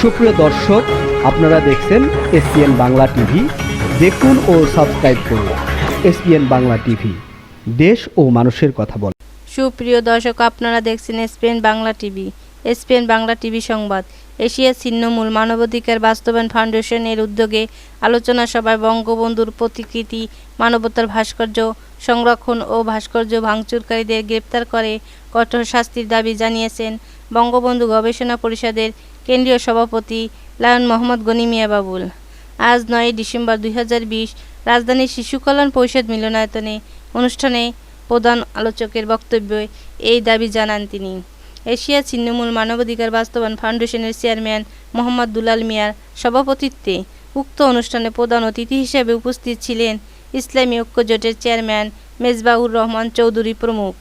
সুপ্রিয় দর্শক, আপনারা দেখছেন এসপিএন বাংলা টিভি। দেখুন ও সাবস্ক্রাইব করুন এসপিএন বাংলা টিভি। দেশ ও মানুষের কথা বলে সুপ্রিয় দর্শক, আপনারা দেখছেন SPN Bangla TV. SPN Bangla TV সংবাদ। এশিয়া ছিন্নমূল মানবাধিকার বাস্তবায়ন ফাউন্ডেশনের উদ্যোগে আলোচনা সভায় বঙ্গবন্ধুর প্রতিকৃতি, মানবতার ভাস্কর্য সংরক্ষণ ও ভাস্কর্য ভাঙচুরকারীদের গ্রেপ্তার করে কঠোর শাস্তির দাবি জানিয়েছেন বঙ্গবন্ধু গবেষণা পরিষদের কেন্দ্রীয় সভাপতি লায়ন মোহাম্মদ গনি মিয়া বাবুল। আজ নয় ডিসেম্বর দুই হাজার বিশ রাজধানীর শিশু কল্যাণ পরিষদ মিলনায়তনে অনুষ্ঠানে প্রধান আলোচকের বক্তব্যে এই দাবি জানান তিনি। এশিয়া ছিন্নমূল মানবাধিকার বাস্তবায়ন ফাউন্ডেশনের চেয়ারম্যান মোহাম্মদ দুলাল মিয়ার সভাপতিত্বে উক্ত অনুষ্ঠানে প্রধান অতিথি হিসেবে উপস্থিত ছিলেন ইসলামী ঐক্য জোটের চেয়ারম্যান মেজবাউর রহমান চৌধুরী প্রমুখ।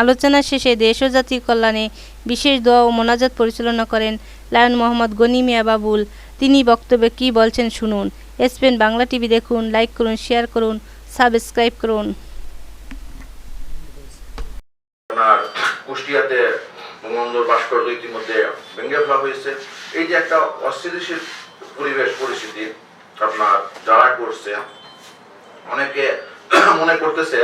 আলোচনা শেষে দেশ ও জাতির কল্যাণে বিশেষ দোয়া ও মোনাজাত পরিচালনা করেন লায়ন মোহাম্মদ গনি মিয়া বাবুল। তিনি বক্তব্যে কী বলছেন শুনুন। এসপেন বাংলা টিভি দেখুন, লাইক করুন, শেয়ার করুন, সাবস্ক্রাইব করুন। কুষ্টিয়াতে ভাস্কর্য ইতিমধ্যে ফেলা হয়েছে। এই যে একটা অস্থিতিশীল পরিবেশ, পরিস্থিতি আপনার যারা করছে অনেকে মনে করতেছে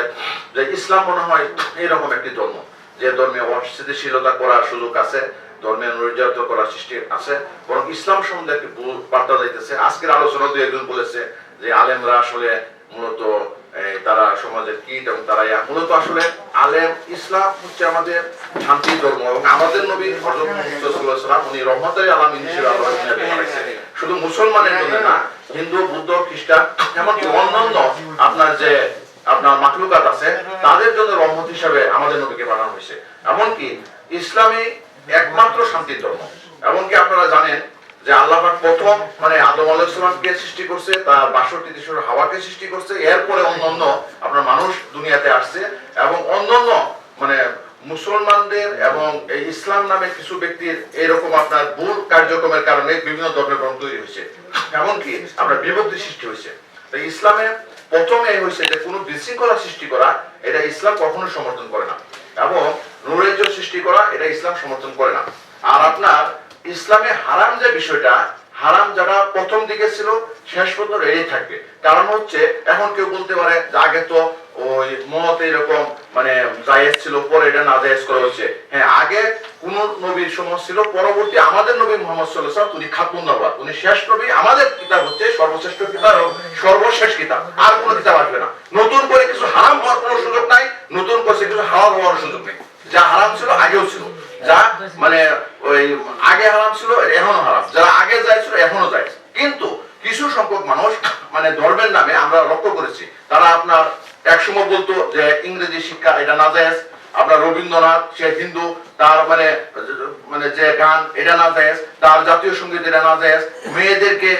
যে ইসলাম মনে হয় এরকম একটি ধর্ম, যে ধর্মে অস্থিতিশীলতা করার সুযোগ আছে, ধর্মে নির্যাতন করার সৃষ্টি আছে, বরং ইসলাম সম্বন্ধে একটি বার্তা যাইতেছে আজকের আলোচনা দু একজন বলেছে যে আলেমরা আসলে মূলত তারা সমাজের কীট এবং তারা ইয়া। মূলত আসলে আলেম ইসলাম হচ্ছে আমাদের শান্তি ধর্ম এবং আমাদের নবী ওয়াসাল্লাম, উনি রহমতের আলামিন হিসেবে আল্লাহ মুসলমানের জন্য না, হিন্দু, বুদ্ধ, খ্রিস্টান, এমনকি অন্যান্য আপনার যে আপনার মাকলুকাত আছে, তাদের জন্য রহমত হিসাবে আমাদের নবীকে বানানো হয়েছে। এমনকি ইসলামী একমাত্র শান্তির ধর্ম। এমনকি আপনারা জানেন যে আল্লাহ প্রথম মানে আদম আলাইহিসসালামকে সৃষ্টি করছে, তার বাষট্টি দেশের হাওয়াকে সৃষ্টি করছে, এরপরে অন্যান্য আপনার মানুষ দুনিয়াতে আসছে, এবং অন্যান্য মানে মুসলমানদের এবং এই ইসলাম নামে কিছু ব্যক্তির এরকম আপনার ভুল কার্যক্রমের কারণে বিভিন্ন ধর্মের গ্রন্থ তৈরি হয়েছে। এমনকি আপনার বিভক্তি সৃষ্টি হয়েছে। ইসলামে প্রথমে হয়েছে যে কোনো বিশৃঙ্খলা সৃষ্টি করা, এটা ইসলাম কখনো সমর্থন করে না। এবং নৈরাজ্য সৃষ্টি করা, এটা ইসলাম সমর্থন করে না। আর আপনার ইসলামে হারাম যে বিষয়টা, হারাম যারা প্রথম দিকে ছিল, শেষ পর্যন্ত রেডি থাকবে। কারণ হচ্ছে, এখন কেউ বলতে পারে যে আগে তো ওই মত এরকম মানে জায়েজ ছিল পরে এটা না জায়েজ করা হচ্ছে। হ্যাঁ আগে কোন নবীর সময় ছিল, পরবর্তী আমাদের নবী মোহাম্মদ সাল্লাহ সাল্লাম, উনি খাতুন নবাদ উনি শেষ নবী, আমাদের কিতাব হচ্ছে সর্বশ্রেষ্ঠ কিতাব এবং সর্বশেষ কিতাব। আর কোনো কিতাব আসবে না। নতুন করে কিছু হারাম হওয়ার কোনো সুযোগ নাই, নতুন করে কিছু হারাম হওয়ার সুযোগ নেই। যা হারাম ছিল, আগেও ছিল। যা মানে ওই আগে হারাম ছিল এখনও হারাম। যারা আগে যায় ছিল, এখনও যায় কিন্তু কিছু সংখ্যক মানুষ মানে ধর্মের নামে আমরা লক্ষ্য করেছি, তারা আপনার একসময় বলতো যে ইংরেজি শিক্ষা এটা না যায় আপনার রবীন্দ্রনাথ, সে হিন্দু, তার মানে মানে যে গান, এটা না যায় তার জাতীয় সংগীত এটা না যায় মেয়েদেরকে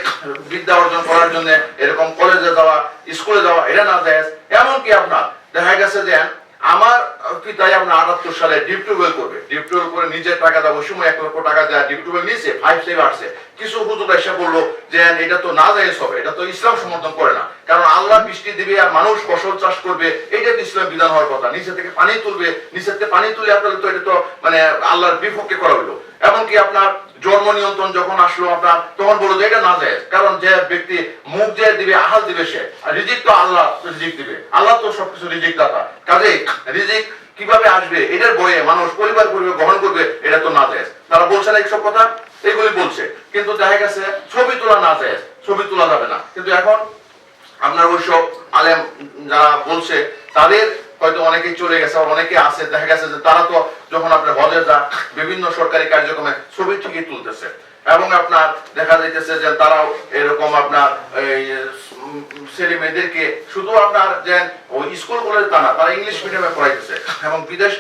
বিদ্যা অর্জন করার জন্য এরকম কলেজে যাওয়া স্কুলে যাওয়া, এটা না যায় এমনকি আপনার, দেখা গেছে যে আমার পিতাই আপনার আটাত্তর সালে ডিপ টিউবওয়েল করবে। ডিপ টিউবওয়েল করে নিজের টাকা দেওয়া সময় এক লক্ষ টাকা দেওয়া ডিপ টিউবওয়েল নিয়েছে ফাইভ সেভ আসছে। কিছু হুজুর এসে বলল যে, এটা তো না যায় হবে এটা তো ইসলাম সমর্থন করে না। কারণ আল্লাহ বৃষ্টি দিবে আর মানুষ ফসল চাষ করবে এটা তো ইসলাম বিধান হওয়ার কথা। নিচে থেকে পানি তুলবে, নিচে থেকে পানি তুলে আপনার তো এটা তো মানে আল্লাহর বিপক্ষে করা হলো এমনকি আপনার জন্ম নিয়ন্ত্রণ যখন আসলো আপনার, তখন বলল যে এটা না যায় কারণ যে ব্যক্তি মুখ যে দিবে, আহাল দিবে সে, আর রিজিক তো আল্লাহ রিজিক দিবে। আল্লাহ তো সবকিছু রিজিক দাতা কাজে রিজিক কীভাবে আসবে, এটার বয়ে মানুষ পরিবার পরিবার গ্রহণ করবে, এটা তো না যায় তারা বলছে না এইসব কথা? এগুলি বলছে। কিন্তু দেখা গেছে, ছবি তোলা না যায় ছবি তোলা যাবে না। কিন্তু এখন আপনার ওইসব আলেম যারা বলছে, তাদের হয়তো অনেকেই চলে গেছে আর অনেকে আছে, দেখা গেছে যে তারা তো যখন আপনার হজে যা বিভিন্ন সরকারি কার্যক্রমে ছবি ঠিকই তুলতেছে। এবং আপনার দেখা যাইতেছে যে তারাও এরকম আপনার ছেলে মেয়েদেরকে শুধু আপনার যে স্কুল কলেজ তা না, তারা ইংলিশ মিডিয়ামে পড়াইতেছে এবং বিদেশ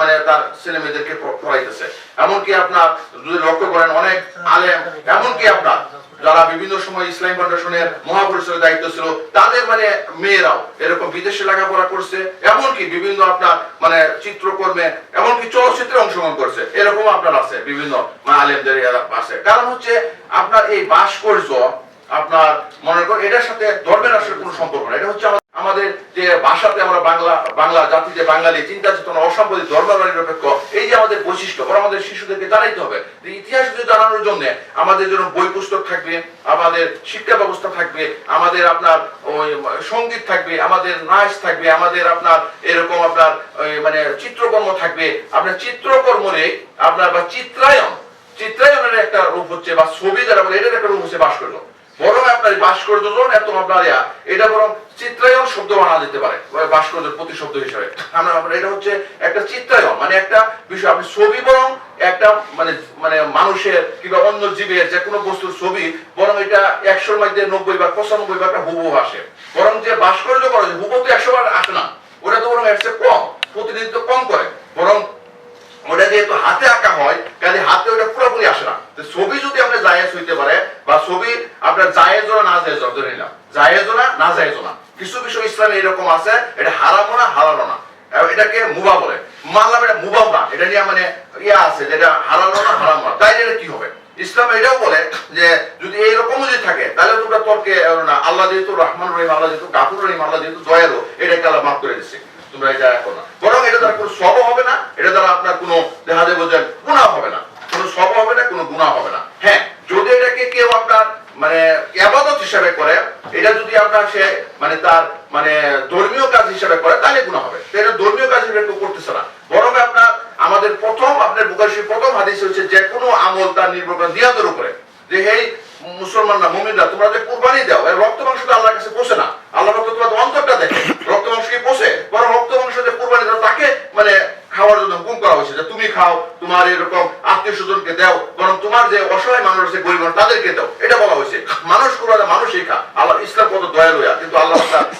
মানে তার ছেলে মেয়েদেরকে পড়াইতেছে। এমনকি আপনার যদি লক্ষ্য করেন অনেক আলেম, এমনকি আপনার যারা বিভিন্ন সময় ইসলাম ফাউন্ডেশনের মহাপরিচালকের দায়িত্ব ছিল, তাদের মানে মেয়েরাও এরকম বিদেশে লেখাপড়া করছে, এমনকি বিভিন্ন আপনার মানে চিত্রকর্মে, এমনকি চলচ্চিত্রে অংশগ্রহণ করছে। এরকম আপনার আছে, বিভিন্ন আলেমদের আছে। কারণ হচ্ছে আপনার এই ভাস্কর্য আপনার মনে করেন এটার সাথে ধর্মের আসলে কোনো সম্পর্ক না এটা হচ্ছে আমাদের যে ভাষাতে আমরা বাংলা বাংলা জাতিতে বাঙালি চিন্তা চেতনা, অসাম্প্রদায়িক ধর্ম নিরপেক্ষ, এই যে আমাদের বৈশিষ্ট্য, ওরা আমাদের শিশুদেরকে জানাইতে হবে। ইতিহাস যদি জানানোর জন্য আমাদের জন্য বই পুস্তক থাকবে, আমাদের শিক্ষা ব্যবস্থা থাকবে, আমাদের আপনার ওই সংগীত থাকবে, আমাদের নাচ থাকবে, আমাদের আপনার এরকম আপনার মানে চিত্রকর্ম থাকবে, আপনার চিত্রকর্ম চিত্রকর্মরে আপনার বা চিত্রায়ন চিত্রায়নের একটা রূপ হচ্ছে বা ছবি যারা বলে, এটার একটা রূপ হচ্ছে বাস ভাস্কর্য। বরং আপনার ভাস্কর্য যখন এত আপনার এটা বরং চিত্রায়ন শব্দ বানা যেতে পারে ভাস্কর্যের প্রতিশব্দ হিসাবে। আমরা এটা হচ্ছে একটা চিত্রায়ন মানে একটা বিষয়, আপনি ছবি বরং একটা মানে মানে মানুষের কিংবা অন্য জীবের যে কোনো বস্তুর ছবি, বরং এটা একশোর মধ্যে নব্বই বা পঁচানব্বই বা হুবহু আসে। বরং যে ভাস্কর্য করা হুবহু তো একশো বার আসে না, ওটা তো বরং চেয়ে কম, প্রতিনিধিত্ব কম করে। বরং ওটা যেহেতু হাতে আঁকা হয় কাজে হাতে ওটা পুরোপুরি আসে না। তো ছবি যদি আমরা জায়েজ হইতে পারে, বা ছবি আপনার জায়েজ না জায়েজ, ধরে নিলাম। জায়েজ না না জায়েজ না। কিছু কিছু ইসলামে এরকম আছে, এটা হারামো না হারানো না। এটাকে মুবা বলে। মানলাম এটা মুবাও না, এটা নিয়ে মানে ইয়া আছে যেটা হারানো না হারাম না। তাই এটা কি হবে? ইসলাম এটাও বলে যে যদি এইরকম যদি থাকে, তাহলে তোমরা তর্কে না। আল্লাহ যেহেতু রহমান রহিম, আল্লাহ যেহেতু গাফুর রহিম, আল্লাহ যেহেতু দয়ালু, এটাকে আল্লাহ মাফ করে দিচ্ছে তোমরা এটা এখন না। বরং এটা দ্বারা কোনো সব হবে না, এটা দ্বারা আপনার কোনো, দেখা যাবে যে গুণা হবে না। কোনো সব হবে না, কোনো গুণা হবে না। হ্যাঁ যদি এটাকে কেউ আপনার মানে আবাদত হিসাবে করে, এটা যদি আপনার সে মানে তার মানে ধর্মীয় কাজ হিসাবে করে, তাহলে গুণা হবে। এটা ধর্মীয় কাজ হিসেবে করতেছে না। বরং আপনার, আমাদের প্রথম, আপনার বুকাশি প্রথম হাদিস হচ্ছে, যে কোনো আমল তার নির্ভর করে দিয়াদের উপরে। যে এই মুসলমানরা, মুমিনরা, তোমরা যে কুরবানি দাও এর রক্ত মাংস তো আল্লাহর কাছে পোষে না। আল্লাহ রক্ত তোমার অন্তরটা দেখে, রক্ত মাংস কি পোষে বরং রক্ত মাংস যে কুরবানি দাও, তাকে মানে খাওয়ার জন্য হুকুম করা হয়েছে যে তুমি খাও, তোমার এরকম আত্মীয় স্বজনকে দাও, বরং তোমার যে অসহায় মানুষ আছে, গরিব মানুষ, তাদেরকে দাও। এটা বলা হয়েছে। মানুষ কুরবানি মানুষই খা। আল্লাহ ইসলাম কত দয়ালু কিন্তু আল্লাহ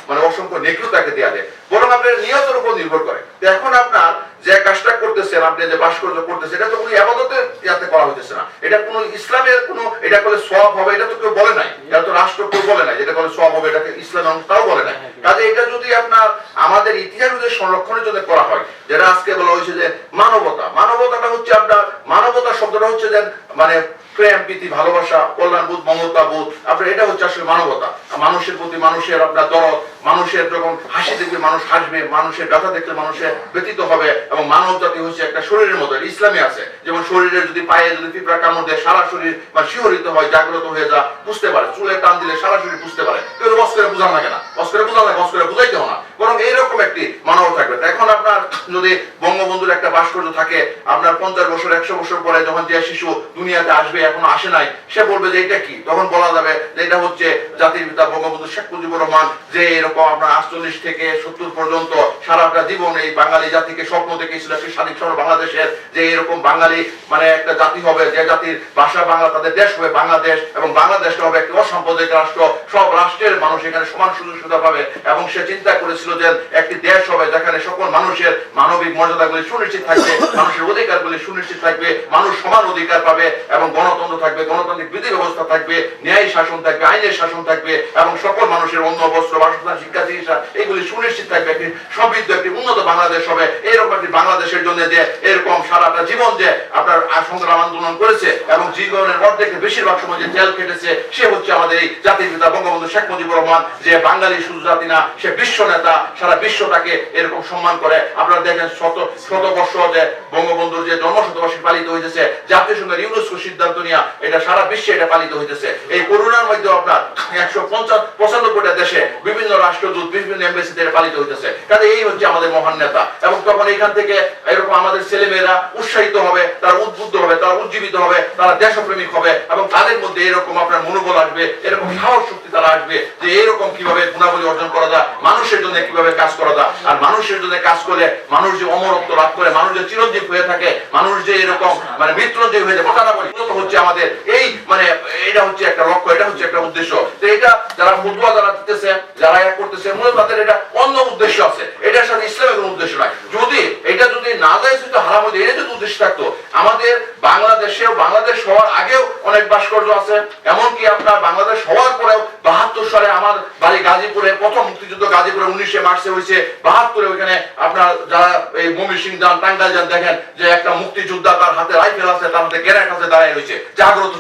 মানে অসংখ্য নেকড়ু তাকে দেয়া দেয়। বরং আপনার নিয়তের উপর নির্ভর করে এখন আপনার যে কাজটা করতেছেন, আপনি যে ভাস্কর্য করতেছেন, এটা তো কোনো আবাদতের ইয়াতে করা হইতেছে না। এটা কোনো ইসলামের কোনো, এটা করলে সব হবে, এটা তো কেউ বলে নাই। এটা তো রাষ্ট্র কেউ বলে নাই যেটা করলে সব হবে, এটাকে ইসলামের অংশ তাও বলে নাই। কাজে এটা যদি আপনার, আমাদের ইতিহাস যদি সংরক্ষণের জন্য করা হয়, যেটা আজকে বলা হয়েছে যে মানবতা, মানবতাটা হচ্ছে আপনার, মানবতা শব্দটা হচ্ছে যে মানে প্রেম, প্রীতি, ভালোবাসা কল্যাণবোধ মমতা বোধ। আপনার এটা হচ্ছে আসলে মানবতা। মানুষের প্রতি মানুষের আপনার দরদ, মানুষের যখন হাসি দেখবে মানুষ হাসবে, মানুষের ব্যথা দেখলে মানুষের ব্যতীত হবে, এবং মানব জাতি হচ্ছে একটা শরীরের মতো ইসলামে আছে। যেমন শরীরের যদি পায়ে যদি পিঁপড়া কামড় দেয়, সারা শরীর বা শিহরিত হয়, জাগ্রত হয়ে যা, বুঝতে পারে। চুলে টান দিলে সারা শরীর বুঝতে পারে। কেউ বস করে বোঝা লাগে না। বস করে বোঝা লাগে বস করে বুঝাইতে না। বরং এইরকম একটি মানব থাকবে। এখন আপনার যদি বঙ্গবন্ধুর একটা ভাস্কর্য থাকে, আপনার পঞ্চাশ বছর, একশো বছর পরে যখন যে শিশু দুনিয়াতে আসবে এখনও আসে নাই, সে বলবে যে এটা কি? তখন বলা যাবে যে এটা হচ্ছে জাতির পিতা বঙ্গবন্ধু শেখ মুজিবুর রহমান, যে এরকম আপনার আটচল্লিশ থেকে সত্তর পর্যন্ত সারাটা জীবন এই বাঙালি জাতিকে স্বপ্ন দেখেছিল একটি স্বাধীন শহর বাংলাদেশের যে এরকম বাঙালি মানে একটা জাতি হবে, যে জাতির ভাষা বাংলা, তাদের দেশ হবে বাংলাদেশ, এবং বাংলাদেশটা হবে একটি অসাম্প্রদায়িক রাষ্ট্র। সব রাষ্ট্রের মানুষ এখানে সমান সুযোগ সুবিধা পাবে, এবং সে চিন্তা করেছিল যে একটি দেশ হবে যেখানে সকল মানুষের মানবিক মর্যাদাগুলি সুনিশ্চিত থাকবে, মানুষের অধিকারগুলি সুনিশ্চিত থাকবে, মানুষ সমান অধিকার পাবে, এবং গণতন্ত্র থাকবে, গণতান্ত্রিক বিধি ব্যবস্থা থাকবে, ন্যায় শাসন থাকবে, আইনের শাসন থাকবে, এবং সকল মানুষের অন্য বস্ত্র বাসস্থান, শিক্ষা, চিকিৎসা, এগুলি সুনিশ্চিত থাকবে একটি সমৃদ্ধ, একটি উন্নত বাংলাদেশ হবে। এরকম একটি বাংলাদেশের জন্য যে এরকম সারাটা জীবন যে আপনার সংগ্রাম আন্দোলন করেছে, এবং জীবনের অর্ধেকের বেশিরভাগ সময় যে জেল কেটেছে সে হচ্ছে আমাদের এই জাতির পিতা বঙ্গবন্ধু শেখ মুজিবুর রহমান, যে বাঙালি শুধু জাতি না, সে বিশ্ব নেতা, সারা বিশ্বটাকে এরকম সম্মান করে। আপনারা দেখেন শত শত বর্ষ যে বঙ্গবন্ধুর যে জন্ম শতবার্ষিকী পালিত হয়েছে জাতীয় সংঘের ইউনেস্কো সিদ্ধান্ত নিয়ে এটা সারা বিশ্বে এটা পালিত হইতেছে। এই করোনার মধ্যে আপনার একশো পঞ্চাশ, পঁচানব্বইটা দেশে বিভিন্ন রাষ্ট্রদূত, বিভিন্ন এম্বাসিতে এটা পালিত হইতেছে। কাজে এই হচ্ছে আমাদের মহান নেতা। এবং তখন এখান থেকে এরকম আমাদের ছেলেমেয়েরা উৎসাহিত হবে, তারা উদ্বুদ্ধ হবে, তারা উজ্জীবিত হবে, তারা দেশপ্রেমিক হবে, এবং তাদের মধ্যে এরকম আপনার মনোবল আসবে, এরকম সাহস শক্তি তারা আসবে যে এরকম কীভাবে গুণাবলী অর্জন করা যায়, মানুষের জন্য কীভাবে কাজ করা যায়। আর মানুষের জন্য কাজ করলে মানুষ যে অমরত্ব লাভ করে, মানুষ যে চিরঞ্জীব হয়ে থাকে, মানুষ যে এরকম মানে মৃত্যুঞ্জীব হয়ে যায় কথা বলি। মূলত হচ্ছে আমাদের এই মানে এটা হচ্ছে একটা লক্ষ্য এটা হচ্ছে একটা উদ্দেশ্য। তো এটা যারা ফুটবল যারা দিতেছে যারা এক করতেছে মূলত তাদের এটা অন্য উদ্দেশ্য আছে। এটার সাথে ইসলামের কোনো উদ্দেশ্য নাই। যদি এটা যদি না যায় তো হারাম যায়, এটা যদি উদ্দেশ্য থাকতো আমাদের বাংলাদেশেও বাংলাদেশ হওয়ার আগেও অনেক ভাস্কর্য আছে। এমনকি আপনার বাংলাদেশ হওয়ার পরেও বাহাত্তর সালে আমার বাড়ি গাজীপুরে, প্রথম মুক্তিযুদ্ধ গাজীপুরে, উনিশে মার্চে হয়েছে। বাহাত্তরে ওইখানে আপনার যারা এই মমি সিং যান টাঙ্গাল যান দেখেন যে একটা মুক্তিযোদ্ধা তার হাতে রাইফেল আছে, তার হাতে গ্যারেট আছে, দাঁড়ায় রয়েছে। জাগ্রত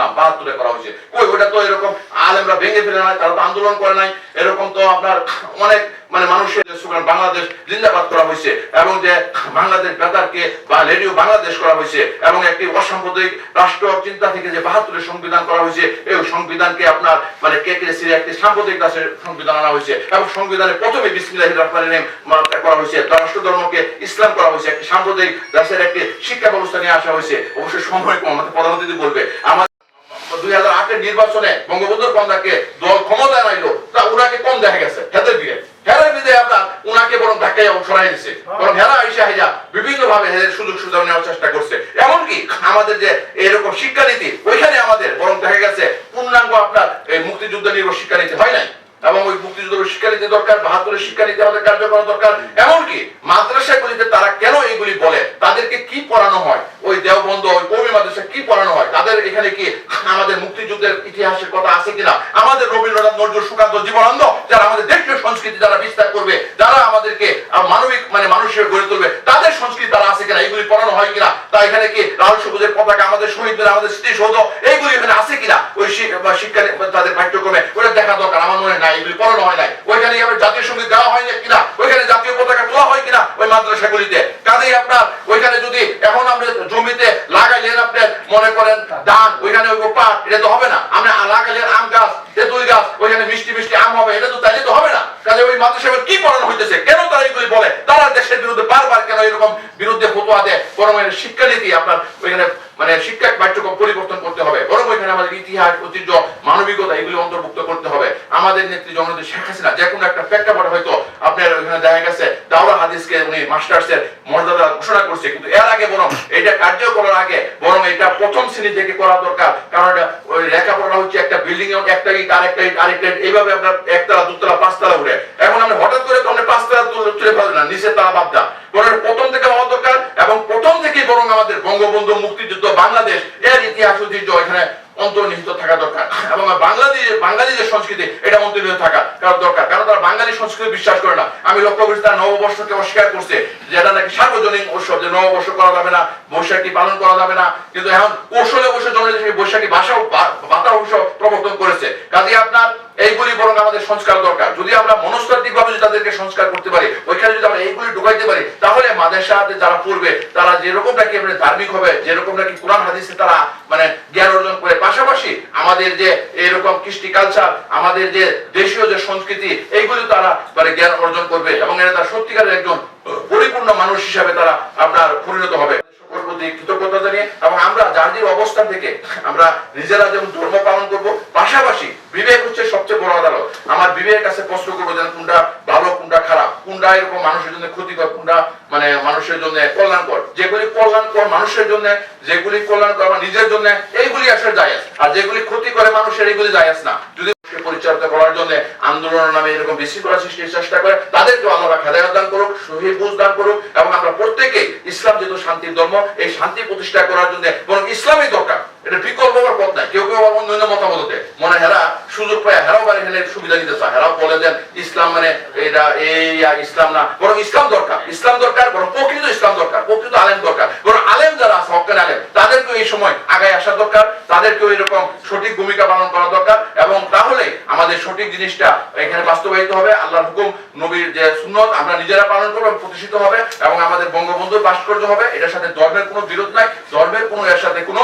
নাম, বাহাত্তরে করা হয়েছে। কই ওটা তো এরকম আলেমরা ভেঙে ফেলে নাই, তারা তো আন্দোলন করে নাই। এরকম তো আপনার অনেক মানে মানুষের স্লোগান বাংলাদেশ জিন্দাবাদ করা হয়েছে এবং যে বাংলাদেশ বেতারকে বা রেডিও বাংলাদেশ করা হয়েছে এবং একটি অসাম্প্রদায়িক রাষ্ট্র চিন্তা থেকে যে বাহাত্তরের সংবিধান করা হয়েছে, এই সংবিধানকে আপনার মানে কে কে সিরে একটি সাম্প্রদায়িক রাষ্ট্রের সংবিধান আনা হয়েছে এবং সংবিধানে প্রথমে বিসমিল্লাহ রহমান রহিম করা হয়েছে। রাষ্ট্র ধর্মকে ইসলাম করা হয়েছে, একটি সাম্প্রদায়িক রাষ্ট্রের একটি শিক্ষা ব্যবস্থা নিয়ে আসা হয়েছে। অবশ্যই সময় কম আমাদের প্রধানমন্ত্রী বলবে। আমার দুই হাজার আটের নির্বাচনে বঙ্গবন্ধুর কন্যাকে দল ক্ষমতায় নাইলো তা উনাকে কম দেখা গেছে হেদের দিয়ে। হেদের বিদে আপনার উনাকে বরং ধাক্কায় সরাই দিছে বরং হেরা আইসা হাইজা বিভিন্ন ভাবে হেদের সুযোগ সুযোগ নেওয়ার চেষ্টা করছে। এমনকি আমাদের যে এরকম শিক্ষানীতি ওইখানে আমাদের বরং দেখা গেছে পূর্ণাঙ্গ আপনার মুক্তিযুদ্ধ নির্ভর শিক্ষানীতি হয় নাই। এবং ওই মুক্তিযুদ্ধের শিক্ষানীতি দরকার বাহাত্তরের শিক্ষানীতি আমাদের কার্যকর দরকার। এমনকি মাদ্রাসাগুলিতে তারা কেন এইগুলি বলে? তাদেরকে কি পড়ানো হয়? ওই দেওবন্ধ ওই কৌমি মাদ্রাসা কি পড়ানো হয়? তাদের এখানে কি আমাদের মুক্তিযুদ্ধের ইতিহাসের কথা আছে কিনা? আমাদের রবীন্দ্রনাথ নজরুল সুকান্ত জীবনানন্দ যারা আমাদের দেশীয় সংস্কৃতি যারা বিস্তার করবে যারা আমাদেরকে আহ, মানবিক মানুষের গড়ে তুলবে। তাদের সংস্কৃতি তারা আছে কিনা, এইগুলি পড়ানো হয় কিনা তা এখানে কি লাল সবুজের পতাকা আমাদের শহীদদের আমাদের স্মৃতিসৌধ এইগুলি এখানে আছে কিনা? ওই শিক্ষা তাদের পাঠ্যক্রমে, ওটা দেখা দরকার, আমার মনে হয় না এগুলি পড়ানো হয় নাই। ওইখানে আমরা জাতীয় সংগীত দেওয়া হয় কিনা? ওইখানে জাতীয় পতাকা তোলা হয় কিনা ওই মাদ্রাসাগুলিতে? কাজেই আপনার ওইখানে যদি এখন আমরা জমিতে লাগাইলেন আপনি মনে করেন ধান, ওইখানে ওই পাট, এটা তো হবে না। আমরা লাগাইলেন আম গাছ, তেঁতুল গাছ, ওইখানে মিষ্টি মিষ্টি আম হবে, এটা তো তাইলে তো হবে না। কাজে ওই মাদ্রাসা কি পড়ানো হইতেছে কেন তারা এগুলি বলে তারা দেশের বিরুদ্ধে বারবার কেন এরকম দেয় বরং শিক্ষানীতি আপনার ওইখানে মানে শিক্ষা পাঠ্যক্রম পরিবর্তন করতে হবে। বরং ওইখানে আমাদের ইতিহাস, ঐতিহ্য, মানবিকতা এগুলি অন্তর্ভুক্ত করতে হবে। আমাদের নেত্রী জননেত্রী শেখ হাসিনা যে কোনো একটা প্রেক্ষাপট হয়তো আপনার ওইখানে দেখা গেছে দাওরা হাদিসকে উনি মাস্টার্সের মর্যাদা ঘোষণা করছে। কিন্তু এর আগে বরং এটা কার্য করার আগে বরং এটা প্রথম শ্রেণি থেকে করা দরকার। কারণ ওই লেখাপড়া হচ্ছে একটা বিল্ডিং একটা ইট, আরেকটা ইট আরেকটা ইট। এইভাবে আপনার একতলা, দুতলা, পাঁচতলা উঠে এখন আমরা হঠাৎ করে তো আমরা পাঁচতলা তুলে তুলে ফেলবে না, নিচের তালা বাদ দা প্রথম থেকে বঙ্গবন্ধু মুক্তিযুদ্ধ বাংলাদেশ, এর ইতিহাস ঐতিহ্য এখানে অন্তর্নিহিত থাকা দরকার। এবং বাঙালি বাঙালি যে সংস্কৃতি এটা অন্তর্নিহিত থাকা কারণ দরকার? কারণ তারা বাঙালি সংস্কৃতি বিশ্বাস করে না। আমি লক্ষ্য করছি তারা নববর্ষকে অস্বীকার করছে যেটা নাকি সার্বজনীন উৎসব, যে নববর্ষ করা যাবে না, বৈশাখী পালন করা যাবে না। কিন্তু এখন কৌশলে বসে জনজাতি বৈশাখী ভাষাও বাতা উৎসব প্রবর্তন করেছে। কাজে আপনার এইগুলি বরং আমাদের সংস্কার দরকার। যদি আমরা মনস্তাত্ত্বিক ভাবে যদি তাদেরকে সংস্কার করতে পারি, ওইখানে যদি আমরা এইগুলি ঢুকাইতে পারি, তাহলে মাদ্রাসাতে যারা পড়বে, তারা যেরকম নাকি মানে ধার্মিক হবে যেরকম নাকি কোরআন হাদিসে তারা মানে জ্ঞান অর্জন করে, পাশাপাশি আমাদের যে এরকম কৃষ্টি কালচার আমাদের যে দেশীয় যে সংস্কৃতি, এইগুলি তারা মানে জ্ঞান অর্জন করবে এবং এরা তারা সত্যিকারের একজন পরিপূর্ণ মানুষ হিসাবে তারা আপনার পরিণত হবে। প্রতি কৃতজ্ঞতা জানিয়ে এবং আমরা যার অবস্থান থেকে আমরা নিজেরা যেমন ধর্ম পালন করব, পাশাপাশি বিবেক হচ্ছে সবচেয়ে বড় আদালত। আমার বিবেকের কাছে প্রশ্ন করব যেন কোনটা ভালো, কোনটা খারাপ, কোনটা এরকম মানুষের জন্য ক্ষতিকর, কোনটা মানে মানুষের জন্য কল্যাণকর। যেগুলি কল্যাণকর মানুষের জন্য, যেগুলি কল্যাণকর আমার নিজের জন্য, এইগুলি আসলে জায়েজ আর যেগুলি ক্ষতি করে মানুষের, এইগুলি জায়েজ না। যদি পরিচালিত করার জন্য আন্দোলনের নামে এরকম বিশৃঙ্খলা সৃষ্টির চেষ্টা করে তাদেরকে আল্লাহ খেদায়ত দান করুক, শহীদ বুঝ দান করুক এবং আমরা প্রত্যেকেই ইসলাম যেহেতু শান্তির ধর্ম, এই শান্তি প্রতিষ্ঠা করার জন্য বরং ইসলামই দরকার। এটা বিকল্প হওয়ার পথ নাই। কেউ কেউ আবার অন্য অন্য মতামত দেয়। মনে হেরা সুযোগ পায় হেরাও বাড়ি হেলে সুবিধা নিতে চায়। হেরাও বলে দেন, ইসলাম মানে এটা এই ইসলাম না। বরং ইসলাম দরকার। ইসলাম দরকার, বরং প্রকৃত ইসলাম দরকার, প্রকৃত আলেম দরকার। বরং আলেম যারা আছে, হকান আলেম, তাদেরকেও এই সময় আগায় আসা দরকার। তাদেরকেও এরকম সঠিক ভূমিকা পালন করা দরকার। আমাদের সঠিক জিনিসটা এখানে বাস্তবায়িত হবে, আল্লাহর হুকুম, নবীর যে সুন্নত, আমরা নিজেরা পালন করব, প্রতিষ্ঠিত হবে এবং আমাদের বঙ্গবন্ধুর ভাস্কর্য হবে। এটার সাথে ধর্মের কোনো বিরোধ নাই। ধর্মের কোনো এর সাথে কোনো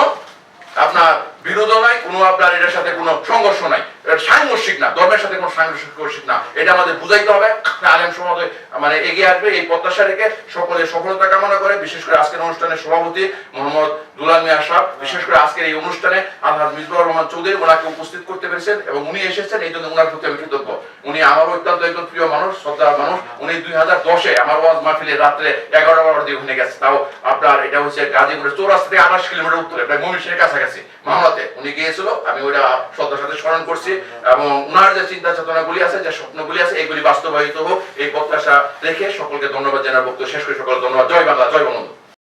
আপনার বিরোধও নাই, কোনো আপনার এটার সাথে কোনো সংঘর্ষ নাই। সাংঘর্ষিক না, ধর্মের সাথে কোনো সাংঘর্ষিক না, এটা আমাদের বুঝাইতে হবে। আলেম সমাজ মানে এগিয়ে আসবে, এই প্রত্যাশা রেখে সকলে সফলতা কামনা করে, বিশেষ করে আজকের অনুষ্ঠানের সভাপতি মোহাম্মদ দুলাল মিয়া সাহ বিশেষ করে আজকের এই অনুষ্ঠানে আলহাজ মিজবুর রহমান চৌধুরী ওনাকে উপস্থিত করতে পেরেছেন এবং উনি এসেছেন, এই জন্য ওনার প্রতি আমি কৃতজ্ঞ। উনি আমারও অত্যন্ত একজন প্রিয় মানুষ, শ্রদ্ধার মানুষ। উনি দুই হাজার দশে আমার ওয়াজ মাহফিলে রাত্রে এগারো বারো দিয়ে ওখানে গেছে। তাও আপনার এটা হচ্ছে গাজীপুরের চৌরাস্তা থেকে আঠাশ কিলোমিটার উত্তরে, প্রায় মমিষের কাছাকাছি। মামলাতে। উনি গিয়েছিল, আমি ওইটা শ্রদ্ধার সাথে স্মরণ করছি, এবং ওনার যে চিন্তা চেতনাগুলি আছে, যে স্বপ্নগুলি আছে এইগুলি বাস্তবায়িত হোক, এই প্রত্যাশা রেখে সকলকে ধন্যবাদ জানার বক্তব্য শেষ করে সকল ধন্যবাদ। জয় বাংলা, জয় বঙ্গবন্ধু।